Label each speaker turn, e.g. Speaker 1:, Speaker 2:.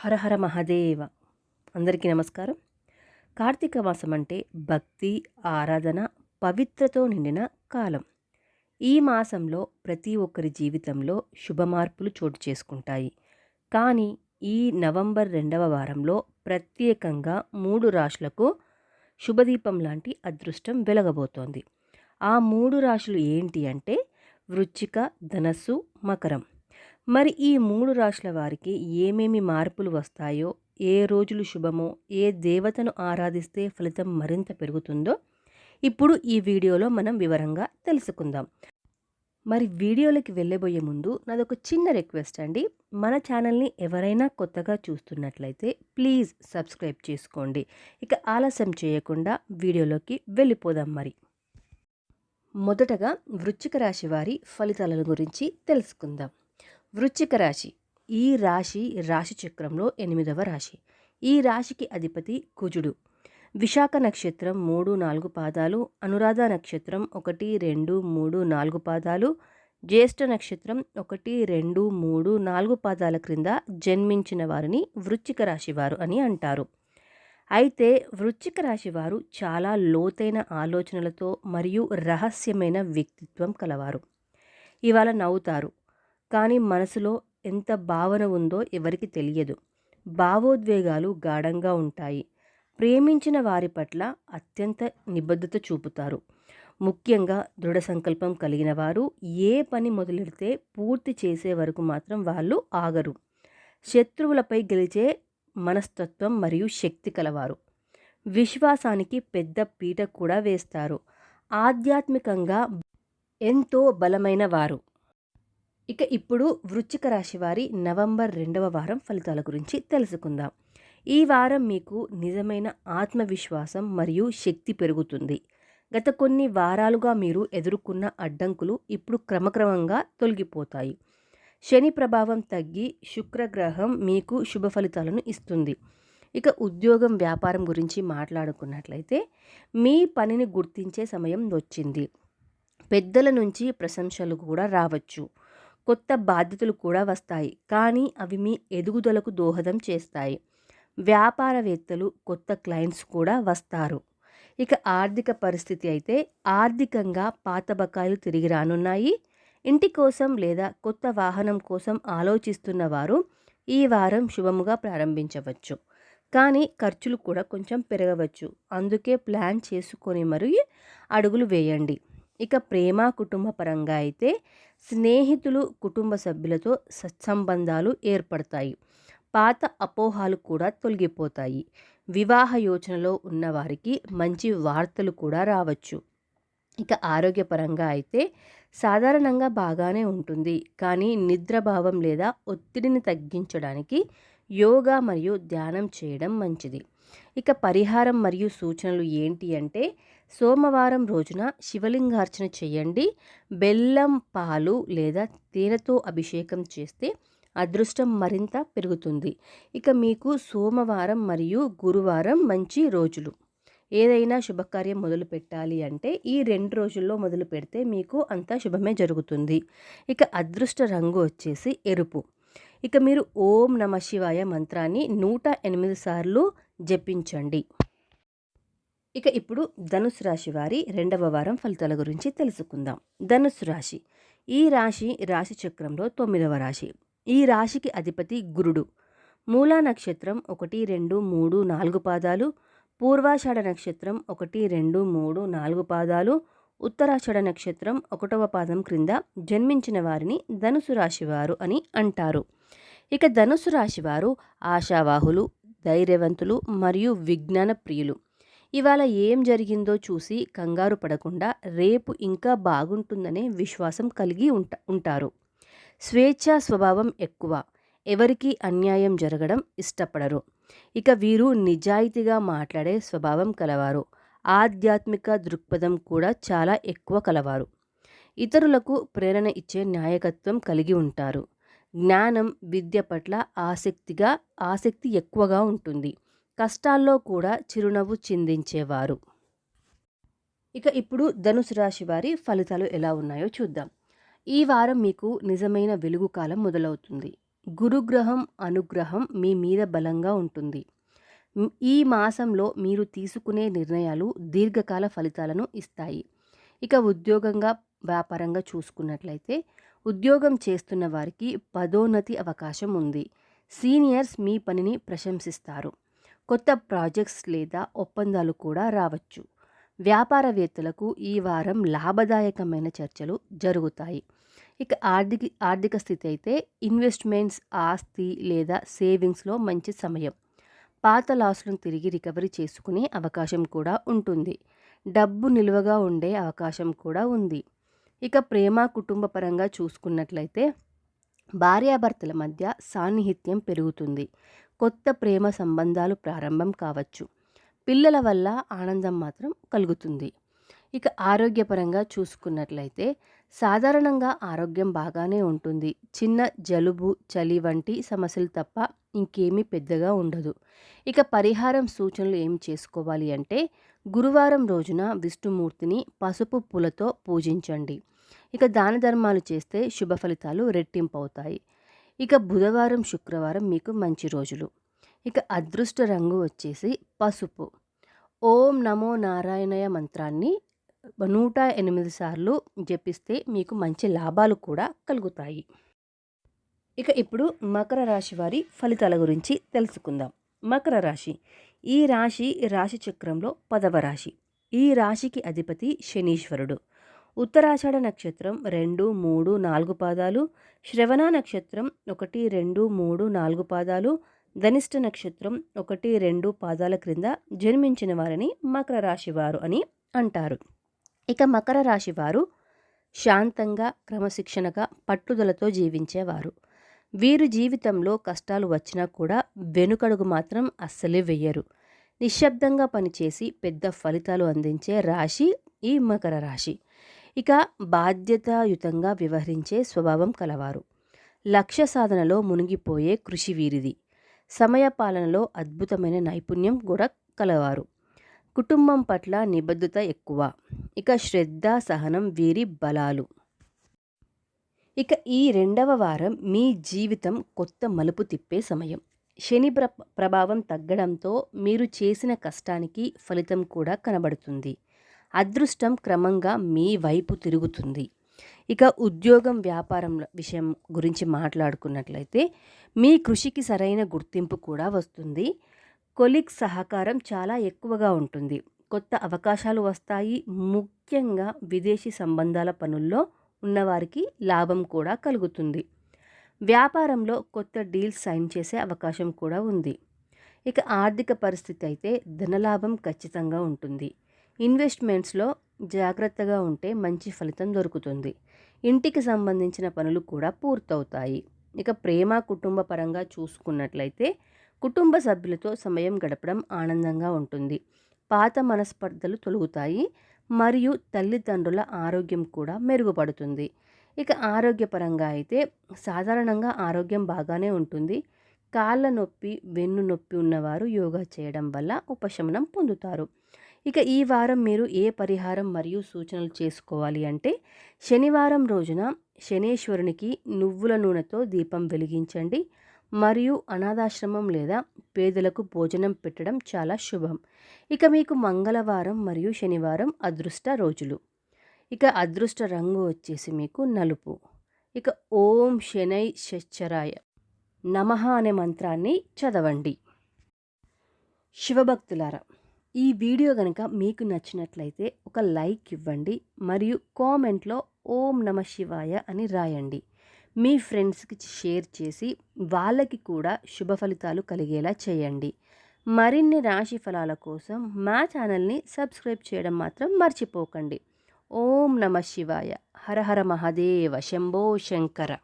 Speaker 1: హరహర మహాదేవ. అందరికీ నమస్కారం. కార్తీక మాసం అంటే భక్తి ఆరాధన పవిత్రతో నిండిన కాలం. ఈ మాసంలో ప్రతి ఒక్కరి జీవితంలో శుభ మార్పులు చోటు చేసుకుంటాయి. కానీ ఈ నవంబర్ రెండవ వారంలో ప్రత్యేకంగా మూడు రాశులకు శుభదీపం లాంటి అదృష్టం వెలగబోతోంది. ఆ మూడు రాశులు ఏంటి అంటే వృచ్చిక ధనస్సు మకరం. మరి ఈ మూడు రాశుల వారికి ఏమేమి మార్పులు వస్తాయో ఏ రోజులు శుభమో ఏ దేవతను ఆరాధిస్తే ఫలితం మరింత పెరుగుతుందో ఇప్పుడు ఈ వీడియోలో మనం వివరంగా తెలుసుకుందాం. మరి వీడియోలోకి వెళ్ళబోయే ముందు నాదొక చిన్న రిక్వెస్ట్ అండి. మన ఛానల్ని ఎవరైనా కొత్తగా చూస్తున్నట్లయితే ప్లీజ్ సబ్స్క్రైబ్ చేసుకోండి. ఇక ఆలస్యం చేయకుండా వీడియోలోకి వెళ్ళిపోదాం మరి. మొదటగా వృశ్చిక రాశి వారి ఫలితాల గురించి తెలుసుకుందాం. వృశ్చిక రాశి. ఈ రాశి రాశి చక్రంలో ఎనిమిదవ రాశి. ఈ రాశికి అధిపతి కుజుడు. విశాఖ నక్షత్రం మూడు నాలుగు పాదాలు అనురాధ నక్షత్రం ఒకటి రెండు మూడు నాలుగు పాదాలు జ్యేష్ఠ నక్షత్రం ఒకటి రెండు మూడు నాలుగు పాదాల క్రింద జన్మించిన వారిని వృశ్చిక రాశివారు అని అంటారు. అయితే వృశ్చిక రాశి వారు చాలా లోతైన ఆలోచనలతో మరియు రహస్యమైన వ్యక్తిత్వం కలవారు. ఇవాళ నవ్వుతారు. కానీ మనసులో ఎంత భావన ఉందో ఎవరికి తెలియదు. భావోద్వేగాలు గాఢంగా ఉంటాయి. ప్రేమించిన వారి పట్ల అత్యంత నిబద్ధత చూపుతారు. ముఖ్యంగా దృఢ సంకల్పం కలిగిన వారు ఏ పని మొదలెడితే పూర్తి చేసే వరకు మాత్రం వాళ్ళు ఆగరు. శత్రువులపై గెలిచే మనస్తత్వం మరియు శక్తి కలవారు. విశ్వాసానికి పెద్ద పీట కూడా వేస్తారు. ఆధ్యాత్మికంగా ఎంతో బలమైన వారు. ఇక ఇప్పుడు వృశ్చిక రాశి వారి నవంబర్ రెండవ వారం ఫలితాల గురించి తెలుసుకుందాం. ఈ వారం మీకు నిజమైన ఆత్మవిశ్వాసం మరియు శక్తి పెరుగుతుంది. గత కొన్ని వారాలుగా మీరు ఎదుర్కొన్న అడ్డంకులు ఇప్పుడు క్రమక్రమంగా తొలగిపోతాయి. శని ప్రభావం తగ్గి శుక్రగ్రహం మీకు శుభ ఫలితాలను ఇస్తుంది. ఇక ఉద్యోగం వ్యాపారం గురించి మాట్లాడుకున్నట్లయితే మీ పనిని గుర్తించే సమయం వచ్చింది. పెద్దల నుంచి ప్రశంసలు కూడా రావచ్చు. కొత్త బాధ్యతలు కూడా వస్తాయి. కానీ అవి మీ ఎదుగుదలకు దోహదం చేస్తాయి. వ్యాపారవేత్తలు కొత్త క్లయింట్స్ కూడా వస్తారు. ఇక ఆర్థిక పరిస్థితి అయితే ఆర్థికంగా పాత బకాయిలు తిరిగి రానున్నాయి. ఇంటి కోసం లేదా కొత్త వాహనం కోసం ఆలోచిస్తున్న వారు ఈ వారం శుభముగా ప్రారంభించవచ్చు. కానీ ఖర్చులు కూడా కొంచెం పెరగవచ్చు. అందుకే ప్లాన్ చేసుకొని మరి అడుగులు వేయండి. ఇక ప్రేమ కుటుంబ పరంగా అయితే స్నేహితులు కుటుంబ సభ్యులతో సత్సంబంధాలు ఏర్పడతాయి. పాత అపోహాలు కూడా తొలగిపోతాయి. వివాహ యోచనలో ఉన్నవారికి మంచి వార్తలు కూడా రావచ్చు. ఇక ఆరోగ్యపరంగా అయితే సాధారణంగా బాగానే ఉంటుంది. కానీ నిద్రభావం లేదా ఒత్తిడిని తగ్గించడానికి యోగా మరియు ధ్యానం చేయడం మంచిది. ఇక పరిహారం మరియు సూచనలు ఏంటి అంటే సోమవారం రోజున శివలింగార్చన చేయండి. బెల్లం పాలు లేదా తేనెతో అభిషేకం చేస్తే అదృష్టం మరింత పెరుగుతుంది. ఇక మీకు సోమవారం మరియు గురువారం మంచి రోజులు. ఏదైనా శుభకార్యం మొదలు పెట్టాలి అంటే ఈ రెండు రోజుల్లో మొదలు పెడితే మీకు అంతా శుభమే జరుగుతుంది. ఇక అదృష్ట రంగు వచ్చేసి ఎరుపు. ఇక మీరు ఓం నమ శివాయ మంత్రాన్ని నూట ఎనిమిది సార్లు జపించండి. ఇక ఇప్పుడు ధనుసు రాశి వారి రెండవ వారం ఫలితాల గురించి తెలుసుకుందాం. ధనుసు రాశి. ఈ రాశి రాశి చక్రంలో తొమ్మిదవ రాశి. ఈ రాశికి అధిపతి గురుడు. మూలా నక్షత్రం ఒకటి రెండు మూడు నాలుగు పాదాలు. పూర్వాషాఢ నక్షత్రం ఒకటి రెండు మూడు నాలుగు పాదాలు. ఉత్తరాషాఢ నక్షత్రం ఒకటవ పాదం క్రింద జన్మించిన వారిని ధనుసు రాశివారు అని అంటారు. ఇక ధనుసు రాశివారు ఆశావాహులు ధైర్యవంతులు మరియు విజ్ఞాన ప్రియులు. ఇవాళ ఏం జరిగిందో చూసి కంగారు పడకుండా రేపు ఇంకా బాగుంటుందనే విశ్వాసం కలిగి ఉంట ఉంటారు. స్వేచ్ఛా స్వభావం ఎక్కువ. ఎవరికి అన్యాయం జరగడం ఇష్టపడరు. ఇక వీరు నిజాయితీగా మాట్లాడే స్వభావం కలవారు. ఆధ్యాత్మిక దృక్పథం కూడా చాలా ఎక్కువ కలవారు. ఇతరులకు ప్రేరణ ఇచ్చే నాయకత్వం కలిగి ఉంటారు. జ్ఞానం విద్య పట్ల ఆసక్తిగా ఆసక్తి ఎక్కువగా ఉంటుంది. కష్టాల్లో కూడా చిరునవ్వు చిందించేవారు. ఇక ఇప్పుడు ధనుసు రాశి వారి ఫలితాలు ఎలా ఉన్నాయో చూద్దాం. ఈ వారం మీకు నిజమైన వెలుగు కాలం మొదలవుతుంది. గురుగ్రహం అనుగ్రహం మీ మీద బలంగా ఉంటుంది. ఈ మాసంలో మీరు తీసుకునే నిర్ణయాలు దీర్ఘకాల ఫలితాలను ఇస్తాయి. ఇక ఉద్యోగంగా వ్యాపారంగా చూసుకున్నట్లయితే ఉద్యోగం చేస్తున్న వారికి పదోన్నతి అవకాశం ఉంది. సీనియర్స్ మీ పనిని ప్రశంసిస్తారు. కొత్త ప్రాజెక్ట్స్ లేదా ఒప్పందాలు కూడా రావచ్చు. వ్యాపారవేత్తలకు ఈ వారం లాభదాయకమైన చర్చలు జరుగుతాయి. ఇక ఆర్థిక ఆర్థిక స్థితి అయితే ఇన్వెస్ట్మెంట్స్ ఆస్తి లేదా సేవింగ్స్లో మంచి సమయం. పాత లాస్లను తిరిగి రికవరీ చేసుకునే అవకాశం కూడా ఉంటుంది. డబ్బు నిల్వగా ఉండే అవకాశం కూడా ఉంది. ఇక ప్రేమ కుటుంబ పరంగా చూసుకున్నట్లయితే భార్యాభర్తల మధ్య సాన్నిహిత్యం పెరుగుతుంది. కొత్త ప్రేమ సంబంధాలు ప్రారంభం కావచ్చు. పిల్లల వల్ల ఆనందం మాత్రం కలుగుతుంది. ఇక ఆరోగ్యపరంగా చూసుకున్నట్లయితే సాధారణంగా ఆరోగ్యం బాగానే ఉంటుంది. చిన్న జలుబు చలి వంటి సమస్యలు తప్ప ఇంకేమీ పెద్దగా ఉండదు. ఇక పరిహారం సూచనలు ఏం చేసుకోవాలి అంటే గురువారం రోజున విష్ణుమూర్తిని పసుపు పూలతో పూజించండి. ఇక దాన ధర్మాలు చేస్తే శుభ ఫలితాలు రెట్టింపు అవుతాయి ఇక బుధవారం శుక్రవారం మీకు మంచి రోజులు. ఇక అదృష్ట రంగు వచ్చేసి పసుపు. ఓం నమో నారాయణయ మంత్రాన్ని నూట ఎనిమిది సార్లు జపిస్తే మీకు మంచి లాభాలు కూడా కలుగుతాయి. ఇక ఇప్పుడు మకర రాశి వారి ఫలితాల గురించి తెలుసుకుందాం. మకర రాశి. ఈ రాశి రాశి చక్రంలో పదవ రాశి. ఈ రాశికి అధిపతి శనీశ్వరుడు. ఉత్తరాషాఢ నక్షత్రం రెండు మూడు నాలుగు పాదాలు శ్రవణ నక్షత్రం ఒకటి రెండు మూడు నాలుగు పాదాలు ధనిష్ట నక్షత్రం ఒకటి రెండు పాదాల క్రింద జన్మించిన వారిని మకర రాశి వారు అని అంటారు. ఇక మకర రాశి వారు శాంతంగా క్రమశిక్షణగా పట్టుదలతో జీవించేవారు. వీరు జీవితంలో కష్టాలు వచ్చినా కూడా వెనుకడుగు మాత్రం అస్సలే వెయ్యరు. నిశ్శబ్దంగా పనిచేసి పెద్ద ఫలితాలు అందించే రాశి ఈ మకర రాశి. ఇక బాధ్యతాయుతంగా వ్యవహరించే స్వభావం కలవారు. లక్ష్య సాధనలో మునిగిపోయే కృషి వీరిది. సమయ పాలనలో అద్భుతమైన నైపుణ్యం కూడా కలవారు. కుటుంబం పట్ల నిబద్ధత ఎక్కువ. ఇక శ్రద్ధ సహనం వీరి బలాలు. ఇక ఈ రెండవ వారం మీ జీవితం కొత్త మలుపు తిప్పే సమయం. శని ప్ర ప్రభావం తగ్గడంతో మీరు చేసిన కష్టానికి ఫలితం కూడా కనబడుతుంది. అదృష్టం క్రమంగా మీ వైపు తిరుగుతుంది. ఇక ఉద్యోగం వ్యాపారం విషయం గురించి మాట్లాడుకున్నట్లయితే మీ కృషికి సరైన గుర్తింపు కూడా వస్తుంది. కొలిగ్ సహకారం చాలా ఎక్కువగా ఉంటుంది. కొత్త అవకాశాలు వస్తాయి. ముఖ్యంగా విదేశీ సంబంధాల పనుల్లో ఉన్నవారికి లాభం కూడా కలుగుతుంది. వ్యాపారంలో కొత్త డీల్స్ సైన్ చేసే అవకాశం కూడా ఉంది. ఇక ఆర్థిక పరిస్థితి అయితే ధనలాభం ఖచ్చితంగా ఉంటుంది. ఇన్వెస్ట్మెంట్స్లో జాగ్రత్తగా ఉంటే మంచి ఫలితం దొరుకుతుంది. ఇంటికి సంబంధించిన పనులు కూడా పూర్తవుతాయి. ఇక ప్రేమ కుటుంబ పరంగా చూసుకున్నట్లయితే కుటుంబ సభ్యులతో సమయం గడపడం ఆనందంగా ఉంటుంది. పాత మనస్పర్ధలు తొలుగుతాయి. మరియు తల్లిదండ్రుల ఆరోగ్యం కూడా మెరుగుపడుతుంది. ఇక ఆరోగ్యపరంగా అయితే సాధారణంగా ఆరోగ్యం బాగానే ఉంటుంది. కాళ్ళ నొప్పి వెన్ను నొప్పి ఉన్నవారు యోగా చేయడం వల్ల ఉపశమనం పొందుతారు. ఇక ఈ వారం మీరు ఏ పరిహారం మరియు సూచనలు చేసుకోవాలి అంటే శనివారం రోజున శనేశ్వరునికి నువ్వుల నూనెతో దీపం వెలిగించండి. మరియు అనాథాశ్రమం లేదా పేదలకు భోజనం పెట్టడం చాలా శుభం. ఇక మీకు మంగళవారం మరియు శనివారం అదృష్ట రోజులు. ఇక అదృష్ట రంగు వచ్చేసి మీకు నలుపు. ఇక ఓం శనై శచ్చరాయ. నమః అనే మంత్రాన్ని చదవండి. శివభక్తులారా ఈ వీడియో కనుక మీకు నచ్చినట్లయితే ఒక లైక్ ఇవ్వండి మరియు కామెంట్లో ఓం నమ శివాయ అని రాయండి. మీ ఫ్రెండ్స్కి షేర్ చేసి వాళ్ళకి కూడా శుభ ఫలితాలు కలిగేలా చేయండి. మరిన్ని రాశి ఫలాల కోసం మా ఛానల్ని సబ్స్క్రైబ్ చేయడం మాత్రం మర్చిపోకండి. ఓం నమ శివాయ. హర హర మహాదేవ శంభో శంకర.